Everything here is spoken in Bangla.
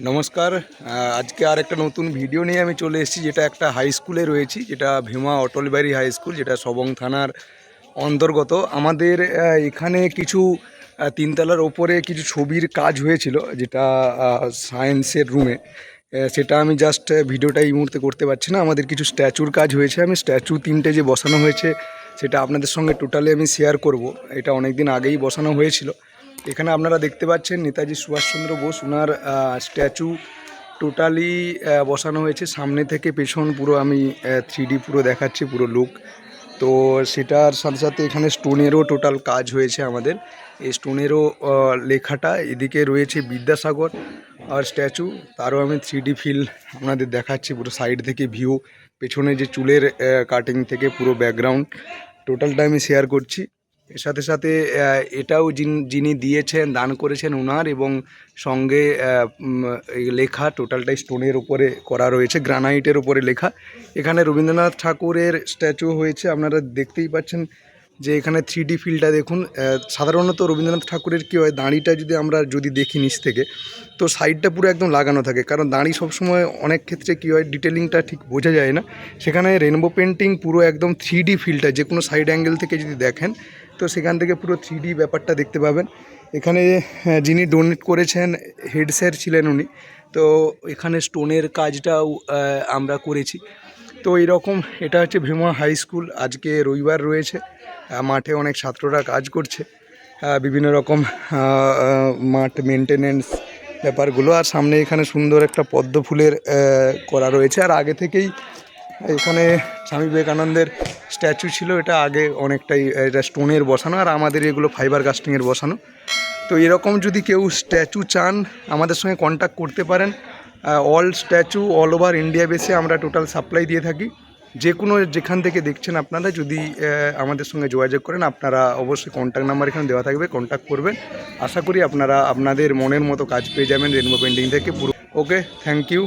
নমস্কার আজকে আর একটা নতুন ভিডিও নিয়ে আমি চলে এসেছি, যেটা একটা হাই স্কুলে রয়েছি, যেটা ভীমা অটলবাড়ি হাই স্কুল যেটা সবং থানার অন্তর্গত। আমাদের এখানে কিছু তিনতলার ওপরে কিছু ছবির কাজ হয়েছিল, যেটা সায়েন্সের রুমে সেটা আমি জাস্ট ভিডিওটা এই মুহূর্তে করতে পারছি না। আমাদের কিছু স্ট্যাচুর কাজ হয়েছে, আমি স্ট্যাচু তিনটে যে বসানো হয়েছে, সেটা আপনাদের সঙ্গে টোটালি আমি শেয়ার করব। এটা অনেক দিন আগেই বসানো হয়েছিল। এখানে আপনারা দেখতে পাচ্ছেন নেতাজি সুভাষচন্দ্র বোস ওনার স্ট্যাচু টোটালি বসানো হয়েছে। সামনে থেকে পেছন পুরো আমি থ্রি পুরো দেখাচ্ছি পুরো লুক তো সেটার সাথে সাথে এখানে স্টোনেরও টোটাল কাজ হয়েছে আমাদের। এই স্টোনেরও লেখাটা, এদিকে রয়েছে বিদ্যাসাগর আর স্ট্যাচু তারও আমি থ্রি ফিল আপনাদের দেখাচ্ছি, পুরো সাইড থেকে ভিউ পেছনে যে চুলের কাটিং থেকে পুরো ব্যাকগ্রাউন্ড টোটালটা আমি শেয়ার করছি। এর সাথে সাথে এটাও যিন- দিয়েছেন, দান করেছেন ওনার এবং সঙ্গে লেখা টোটালটাই স্টোনের উপরে করা রয়েছে, গ্রানাইটের উপরে লেখা। এখানে রবীন্দ্রনাথ ঠাকুরের স্ট্যাচু হয়েছে, আপনারা দেখতেই পাচ্ছেন। যে এখানে থ্রি ফিলটা দেখুন সাধারণত রবীন্দ্রনাথ ঠাকুরের কী হয়, দাঁড়িটা যদি আমরা যদি দেখি নিচ থেকে, তো সাইডটা পুরো একদম লাগানো থাকে। কারণ দাঁড়ি সবসময় অনেক ক্ষেত্রে কী হয় ডিটেলিংটা ঠিক বোঝা যায় না। সেখানে রেনবো পেন্টিং পুরো একদম থ্রি ফিলটা যে কোনো সাইড অ্যাঙ্গেল থেকে যদি দেখেন, তো সেখান থেকে পুরো থ্রি ব্যাপারটা দেখতে পাবেন। এখানে যিনি ডোনেট করেছেন হেড স্যার ছিলেন উনি। তো এখানে স্টোনের কাজটাও আমরা করেছি। তো এরকম এটা হচ্ছে ভীমা হাই স্কুল। আজকে রবিবার রয়েছে। মাঠে অনেক ছাত্ররা কাজ করছে। বিভিন্ন রকম মাঠ মেনটেনেন্স ব্যাপারগুলো। আর সামনে এখানে সুন্দর একটা পদ্ম ফুলের করা রয়েছে। আর আগে থেকেই এখানে স্বামী বিবেকানন্দের স্ট্যাচু ছিল। এটা আগে অনেকটাই, এটা স্টোনের বসানো। আর আমাদের এগুলো ফাইবার কাস্টিংয়ের বসানো। তো এরকম যদি কেউ স্ট্যাচু চান, আমাদের সঙ্গে কন্ট্যাক্ট করতে পারেন। All statue all over India বেসে আমরা টোটাল সাপ্লাই দিয়ে থাকি। যে কোনো যেখান থেকে দেখছেন আপনারা, যদি আমাদের সঙ্গে যোগাযোগ করেন, আপনারা অবশ্যই কন্ট্যাক্ট নাম্বার এখানে দেওয়া থাকবে কন্ট্যাক্ট করবেন। আশা করি আপনারা আপনাদের মনের মতো কাজ পেয়ে যাবেন রেনবো পেন্টিং থেকে পুরো। Okay thank you